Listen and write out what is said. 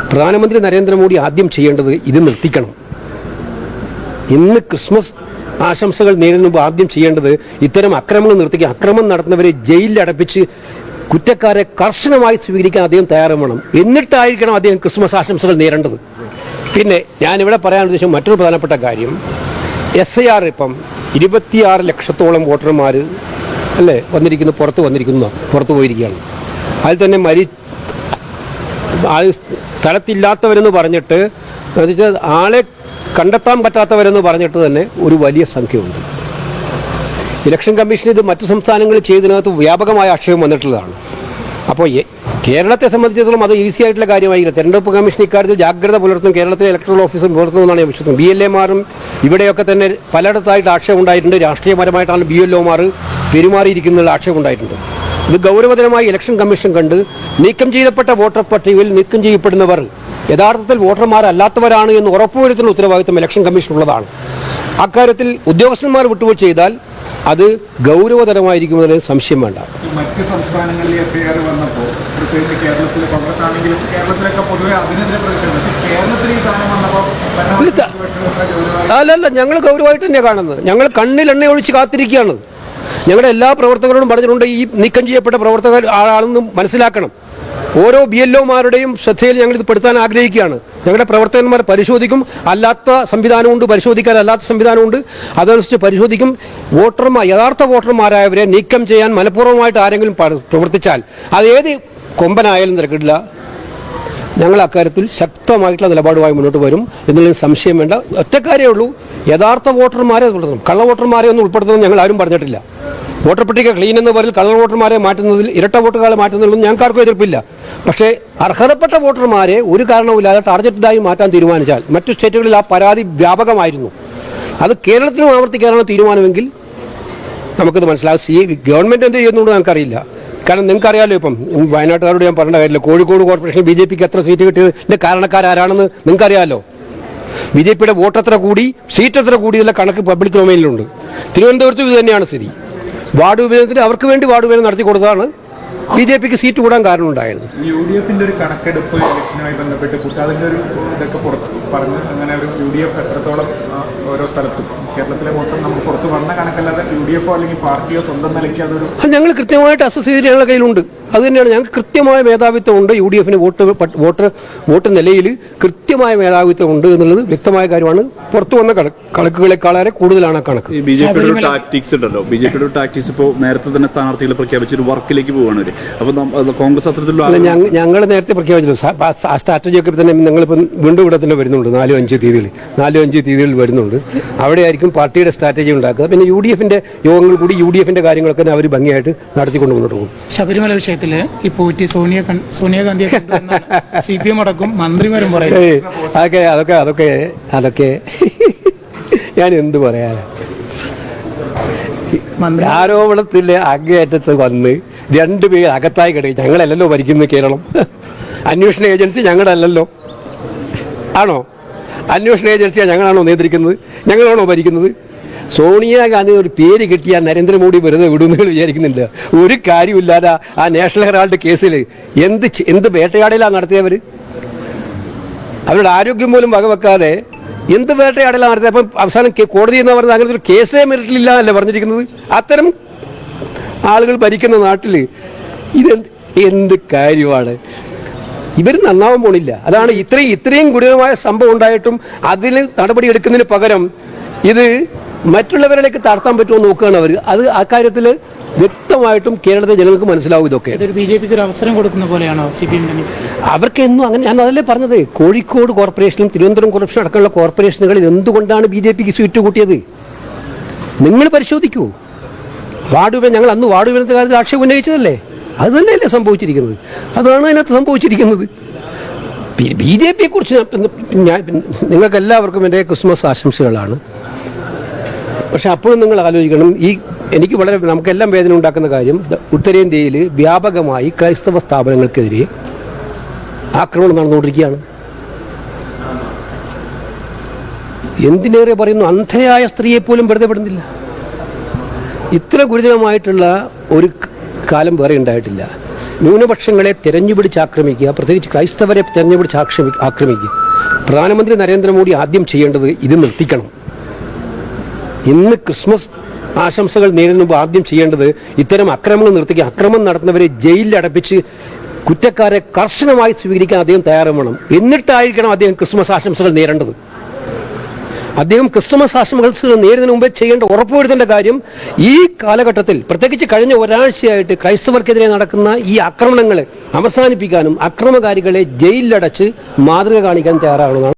പ്രധാനമന്ത്രി നരേന്ദ്രമോദി ആദ്യം ചെയ്യേണ്ടത് ഇത് നിർത്തിക്കണം. ഇന്ന് ക്രിസ്മസ് ആശംസകൾ നേരിടുന്ന മുമ്പ് ആദ്യം ചെയ്യേണ്ടത് ഇത്തരം അക്രമങ്ങൾ നിർത്തിക്കുക. അക്രമം നടത്തുന്നവരെ ജയിലിൽ അടപ്പിച്ച് കുറ്റക്കാരെ കർശനമായി സ്വീകരിക്കാൻ അദ്ദേഹം തയ്യാറാവണം. എന്നിട്ടായിരിക്കണം അദ്ദേഹം ക്രിസ്മസ് ആശംസകൾ നേരേണ്ടത്. പിന്നെ ഞാനിവിടെ പറയാൻ ഉദ്ദേശം മറ്റൊരു പ്രധാനപ്പെട്ട കാര്യം. എസ് ഐ ആർ ഇപ്പം ഇരുപത്തിയാറ് ലക്ഷത്തോളം വോട്ടർമാർ അല്ലേ വന്നിരിക്കുന്നു പുറത്ത് വന്നിരിക്കുന്നു പുറത്തു പോയിരിക്കുകയാണ്. അതിൽ തന്നെ മരി സ്ഥലത്തില്ലാത്തവരെന്ന് പറഞ്ഞിട്ട് ആളെ കണ്ടെത്താൻ പറ്റാത്തവരെന്ന് പറഞ്ഞിട്ട് തന്നെ ഒരു വലിയ സംഖ്യയുണ്ട്. ഇലക്ഷൻ കമ്മീഷൻ ഇത് മറ്റു സംസ്ഥാനങ്ങളിൽ ചെയ്തതിനകത്ത് വ്യാപകമായ ആക്ഷേപം വന്നിട്ടുള്ളതാണ്. അപ്പോൾ കേരളത്തെ സംബന്ധിച്ചിടത്തോളം അത് ഈസി ആയിട്ടുള്ള കാര്യമായിരിക്കില്ല. തെരഞ്ഞെടുപ്പ് കമ്മീഷൻ ഇക്കാര്യത്തിൽ ജാഗ്രത പുലർത്തും കേരളത്തിലെ ഇലക്ട്രൽ ഓഫീസർ പുലർത്തുമെന്നാണ് ഞാൻ വിശ്വസിക്കുന്നത്. ബി എൽ എമാരും ഇവിടെയൊക്കെ തന്നെ പലയിടത്തായിട്ട് ആക്ഷേപം ഉണ്ടായിട്ടുണ്ട്. രാഷ്ട്രീയപരമായിട്ടാണ് ബി എൽ ഒമാർ പെരുമാറിയിരിക്കുന്ന ആക്ഷേപം ഉണ്ടായിട്ടുണ്ട്. ഇത് ഗൗരവതരമായി ഇലക്ഷൻ കമ്മീഷൻ കണ്ട് നീക്കം ചെയ്യപ്പെട്ട വോട്ടർ പട്ടികയിൽ നീക്കം ചെയ്യപ്പെടുന്നവർ യഥാർത്ഥത്തിൽ വോട്ടർമാരല്ലാത്തവരാണ് എന്ന് ഉറപ്പുവരുത്തുന്ന ഉത്തരവാദിത്തം ഇലക്ഷൻ കമ്മീഷൻ കമ്മീഷനുള്ളതാണ് അക്കാര്യത്തിൽ ഉദ്യോഗസ്ഥന്മാർ വിട്ടുവീഴ്ച ചെയ്താൽ അത് ഗൗരവതരമായിരിക്കുമെന്നതിന് സംശയം വേണ്ട. മറ്റ് സംസ്ഥാനങ്ങളിൽ എഫ് ഐ ആർ വന്നപ്പോൾ പ്രത്യേകിച്ച് കേരളത്തിൽ കോൺഗ്രസ് ആണെങ്കിലും കേരളത്തിലൊക്കെ പൊതുവെ അതിനെതിരെ പ്രതിഷേധം കേരളത്തിൽ ഈ സാധനം വന്നപ്പോൾ അല്ലല്ല ഞങ്ങൾ ഗൗരവമായിട്ട് തന്നെയാണ് കാണുന്നത്. ഞങ്ങൾ കണ്ണിൽ എണ്ണയൊഴിച്ച് കാത്തിരിക്കുകയാണ്. ഞങ്ങളുടെ എല്ലാ പ്രവർത്തകരോടും പറഞ്ഞിട്ടുണ്ട് ഈ നീക്കം ചെയ്യപ്പെട്ട പ്രവർത്തകർ ആളാണെന്ന് മനസ്സിലാക്കണം. ഓരോ ബി എൽ ഒമാരുടെയും ശ്രദ്ധയിൽ ഞങ്ങൾ ഇത് പെടുത്താൻ ആഗ്രഹിക്കുകയാണ്. ഞങ്ങളുടെ പ്രവർത്തകന്മാർ പരിശോധിക്കും. അല്ലാത്ത സംവിധാനമുണ്ട് പരിശോധിക്കാൻ അല്ലാത്ത സംവിധാനമുണ്ട്. അതനുസരിച്ച് പരിശോധിക്കും. വോട്ടർമാർ യഥാർത്ഥ വോട്ടർമാരായവരെ നീക്കം ചെയ്യാൻ മനഃപൂർവമായിട്ട് ആരെങ്കിലും പ്രവർത്തിച്ചാൽ അത് ഏത് കൊമ്പനായാലും തിരക്കിടില്ല ഞങ്ങൾ അക്കാര്യത്തിൽ ശക്തമായിട്ടുള്ള നിലപാടുമായി മുന്നോട്ട് വരും. എന്നുള്ളതിന് സംശയം വേണ്ട. ഒറ്റക്കാരേ ഉള്ളൂ. യഥാർത്ഥ വോട്ടർമാരെ ഉൾപ്പെടുത്തണം. കള്ള വോട്ടർമാരെ ഒന്നും ഉൾപ്പെടുത്തുന്നത് ഞങ്ങൾ ആരും പറഞ്ഞിട്ടില്ല. വോട്ടർ പട്ടിക ക്ലീൻ എന്ന പേരിൽ കള്ള വോട്ടർമാരെ മാറ്റുന്നതിൽ ഇരട്ട വോട്ടുകാരെ മാറ്റുന്നതിലൊന്നും ഞങ്ങൾക്കാർക്കും എതിർപ്പില്ല. പക്ഷേ അർഹതപ്പെട്ട വോട്ടർമാരെ ഒരു കാരണവുമില്ലാതെ ടാർഗറ്റഡായി മാറ്റാൻ തീരുമാനിച്ചാൽ മറ്റു സ്റ്റേറ്റുകളിൽ ആ പരാതി വ്യാപകമായിരുന്നു. അത് കേരളത്തിലും ആവർത്തിക്കാനാണ് തീരുമാനമെങ്കിൽ നമുക്കത് മനസ്സിലാകും സി ഗവൺമെന്റ് എന്ത് ചെയ്യുന്നുണ്ട് നമുക്കറിയില്ല. കാരണം നിങ്ങൾക്കറിയാലോ ഇപ്പം വയനാട്ടുകാരോട് ഞാൻ പറഞ്ഞ കാര്യമില്ല. കോഴിക്കോട് കോർപ്പറേഷൻ ബി ജെ പിക്ക് എത്ര സീറ്റ് കിട്ടിയതിന്റെ കാരണക്കാരാരാണെന്ന് നിങ്ങൾക്കറിയാലോ. ബി ജെ പിയുടെ വോട്ട് എത്ര കൂടി സീറ്റ് എത്ര കൂടി എന്നുള്ള കണക്ക് പബ്ലിക് ഡൊമൈനിലുണ്ട്. തിരുവനന്തപുരത്തും ഇത് തന്നെയാണ് സ്ഥിതി. വാർഡ് വിഭജനത്തിന് അവർക്ക് വേണ്ടി വാർഡ് വിഭജനം നടത്തി കൊടുത്തതാണ് ബി ജെ പിക്ക് സീറ്റ് കൂടാൻ കാരണമുണ്ടായിരുന്നു യു ഡി എഫിന്റെ ഒരു കണക്കെടുപ്പ് ഇലക്ഷനുമായി ബന്ധപ്പെട്ട് കുട്ടി ഒരു ഇതൊക്കെ പുറത്ത് പറഞ്ഞു അങ്ങനെ ഒരു യു ഡി എഫ് എത്രത്തോളം ഓരോ സ്ഥലത്തും കേരളത്തിലെ മൊത്തം നമ്മൾ പുറത്ത് വന്ന കണക്കല്ലാതെ യു ഡി എഫോ അല്ലെങ്കിൽ പാർട്ടിയോ സ്വന്തം നിലയ്ക്ക് അതൊരു അത് ഞങ്ങൾ കൃത്യമായിട്ട് അസസ് ചെയ്ത് ഞങ്ങളുടെ കയ്യിലുണ്ട്. അത് തന്നെയാണ് ഞങ്ങൾക്ക് കൃത്യമായ മേധാവിത്വം ഉണ്ട് യു ഡി എഫിന് വോട്ട് വോട്ട് വോട്ട് നിലയിൽ കൃത്യമായ മേധാവിത്വം ഉണ്ട് എന്നുള്ളത് വ്യക്തമായ കാര്യമാണ്. പുറത്തു വന്ന കണ- കണക്കുകളെക്കാളേറെ കൂടുതലാണ് ആ കണക്ക്. ബി ജെ പിയുടെ ടാക്ടിക്സ് ഉണ്ടല്ലോ. ബി ജെ പിയുടെ ടാക്ടിക്സ് ഇപ്പോൾ നേരത്തെ തന്നെ സ്ഥാനാർത്ഥികളെ പ്രഖ്യാപിച്ച് ഒരു വർക്കിലേക്ക് പോവാണ് അവർ അപ്പോൾ കോൺഗ്രസ് അത്തരത്തിലുള്ള ഞങ്ങൾ ഞങ്ങൾ നേരത്തെ പ്രഖ്യാപിച്ചല്ലോ സ്ട്രാറ്റജിയൊക്കെ തന്നെ ഞങ്ങളിപ്പോൾ വീണ്ടും ഇവിടെ തന്നെ വരുന്നുണ്ട്. നാലും അഞ്ച് തീയതികളിൽ. നാലും അഞ്ച് തീയതികളിൽ വരുന്നുണ്ട്. അവിടെ ആയിരിക്കും പാർട്ടിയുടെ സ്ട്രാറ്റജി ഉണ്ടാക്കുക. പിന്നെ യു ഡി എഫിന്റെ യോഗങ്ങൾ കൂടി യു ഡി എഫിന്റെ കാര്യങ്ങളൊക്കെ അവർ ഭംഗിയായിട്ട് നടത്തിക്കൊണ്ട് മുന്നോട്ട് പോകും. ശബരിമല വിഷയത്തിൽ ഈ പോറ്റി സോണിയ സോണിയാഗാന്ധിയെ സി പി എം അടക്കം മന്ത്രിമാരും അതൊക്കെ അതൊക്കെ അതൊക്കെ അതൊക്കെ. ഞാൻ എന്തു പറയാനാ? മന്ത്രി ആരോപണത്തിലെ അങ്ങേയറ്റത്ത് വന്ന് രണ്ടുപേർ അകത്തായി കിടക്കും. ഞങ്ങളല്ലല്ലോ ഭരിക്കുന്നത് കേരളം. അന്വേഷണ ഏജൻസി ഞങ്ങളല്ലല്ലോ. ആണോ? അന്വേഷണ ഏജൻസിയാണ് ഞങ്ങളാണോ നിയന്ത്രിക്കുന്നത്? ഞങ്ങളാണോ ഭരിക്കുന്നത്? സോണിയാഗാന്ധി ഒരു പേര് കിട്ടിയാൽ നരേന്ദ്രമോദി വെറുതെ വിടുമെന്ന് വിചാരിക്കുന്നില്ല. ഒരു കാര്യമില്ലാതെ ആ നാഷണൽ ഹെറാൾഡ് കേസിൽ എന്ത് എന്ത് വേട്ടയാടലാണ് നടത്തിയവർ അവരുടെ ആരോഗ്യം പോലും വകവെക്കാതെ എന്ത് വേട്ടയാടലാണ് നടത്തിയത്? അപ്പം അവസാനം കോടതി എന്ന് പറഞ്ഞത് അങ്ങനത്തെ ഒരു കേസേ മെറിറ്റിലില്ല എന്നല്ലേ പറഞ്ഞിരിക്കുന്നത്? അത്തരം ആളുകൾ ഭരിക്കുന്ന നാട്ടിൽ ഇതെന്ത് എന്ത് കാര്യമാണ്? ഇവർ നന്നാവാൻ പോണില്ല. അതാണ് ഇത്രയും ഇത്രയും ഗുരുതരമായ സംഭവം ഉണ്ടായിട്ടും അതിൽ നടപടി എടുക്കുന്നതിന് പകരം ഇത് മറ്റുള്ളവരിലേക്ക് താഴ്ത്താൻ പറ്റുമോ എന്ന് നോക്കുകയാണ് അവർ അത് ആ കാര്യത്തിൽ വ്യക്തമായിട്ടും കേരളത്തിലെ ജനങ്ങൾക്ക് മനസ്സിലാവും ഇതൊക്കെ. ബി ജെ പിക്ക് ഒരു അവസരം കൊടുക്കുന്ന പോലെയാണോ സി പി എമ്മിന് അവർക്ക് എന്നും അങ്ങനെ ഞാൻ അതല്ലേ പറഞ്ഞത്. കോഴിക്കോട് കോർപ്പറേഷനും തിരുവനന്തപുരം കോർപ്പറേഷൻ അടക്കമുള്ള കോർപ്പറേഷനുകളിൽ എന്തുകൊണ്ടാണ് ബി ജെ പിക്ക് സീറ്റ് കൂട്ടിയത്? നിങ്ങൾ പരിശോധിക്കൂ. വാർഡ് ഞങ്ങൾ അന്ന് വാർഡ് വിഭജനത്തെ കാര്യത്തിൽ ആക്ഷേപം ഉന്നയിച്ചതല്ലേ? അത് തന്നെയല്ലേ സംഭവിച്ചിരിക്കുന്നത്? അതാണ് അതിനകത്ത് സംഭവിച്ചിരിക്കുന്നത്. ബി ജെ പിയെ കുറിച്ച് ഞാൻ നിങ്ങൾക്ക് എല്ലാവർക്കും എന്റെ ക്രിസ്മസ് ആശംസകളാണ്. പക്ഷെ അപ്പോഴും നിങ്ങൾ ആലോചിക്കണം ഈ എനിക്ക് വളരെ നമുക്കെല്ലാം വേദന ഉണ്ടാക്കുന്ന കാര്യം ഉത്തരേന്ത്യയിൽ വ്യാപകമായി ക്രൈസ്തവ സ്ഥാപനങ്ങൾക്കെതിരെ ആക്രമണം നടന്നുകൊണ്ടിരിക്കുകയാണ്. എന്തിനേറെ പറയുന്നു അന്ധയായ സ്ത്രീയെ പോലും വെറുതെ പെടുന്നില്ല ഇത്ര ഗുരുതരമായിട്ടുള്ള ഒരു കാലം വേറെ ഉണ്ടായിട്ടില്ല. ന്യൂനപക്ഷങ്ങളെ തിരഞ്ഞുപിടിച്ച് ആക്രമിക്കുക പ്രത്യേകിച്ച് ക്രൈസ്തവരെ തിരഞ്ഞുപിടിച്ച് ആക്രമിക്കുക. പ്രധാനമന്ത്രി നരേന്ദ്രമോദി ആദ്യം ചെയ്യേണ്ടത് ഇത് നിർത്തിക്കണം. ഇന്ന് ക്രിസ്മസ് ആശംസകൾ നേരിടുന്ന മുമ്പ് ആദ്യം ചെയ്യേണ്ടത് ഇത്തരം അക്രമങ്ങൾ നിർത്തിക്കുക. അക്രമം നടത്തുന്നവരെ ജയിലിൽ അടപ്പിച്ച് കുറ്റക്കാരെ കർശനമായി സ്വീകരിക്കാൻ അദ്ദേഹം തയ്യാറാവണം. എന്നിട്ടായിരിക്കണം അദ്ദേഹം ക്രിസ്മസ് ആശംസകൾ നേരേണ്ടത്. അദ്ദേഹം ക്രിസ്തുമസ് ആശംസകൾ നേരിടുന്നതിന് മുമ്പേ ചെയ്യേണ്ട ഉറപ്പുവരുത്തേണ്ട കാര്യം ഈ കാലഘട്ടത്തിൽ പ്രത്യേകിച്ച് കഴിഞ്ഞ ഒരാഴ്ചയായിട്ട് ക്രൈസ്തവർക്കെതിരെ നടക്കുന്ന ഈ ആക്രമണങ്ങളെ അവസാനിപ്പിക്കാനും അക്രമകാരികളെ ജയിലിലടച്ച് മാതൃക കാണിക്കാൻ തയ്യാറാകണമെന്നാണ്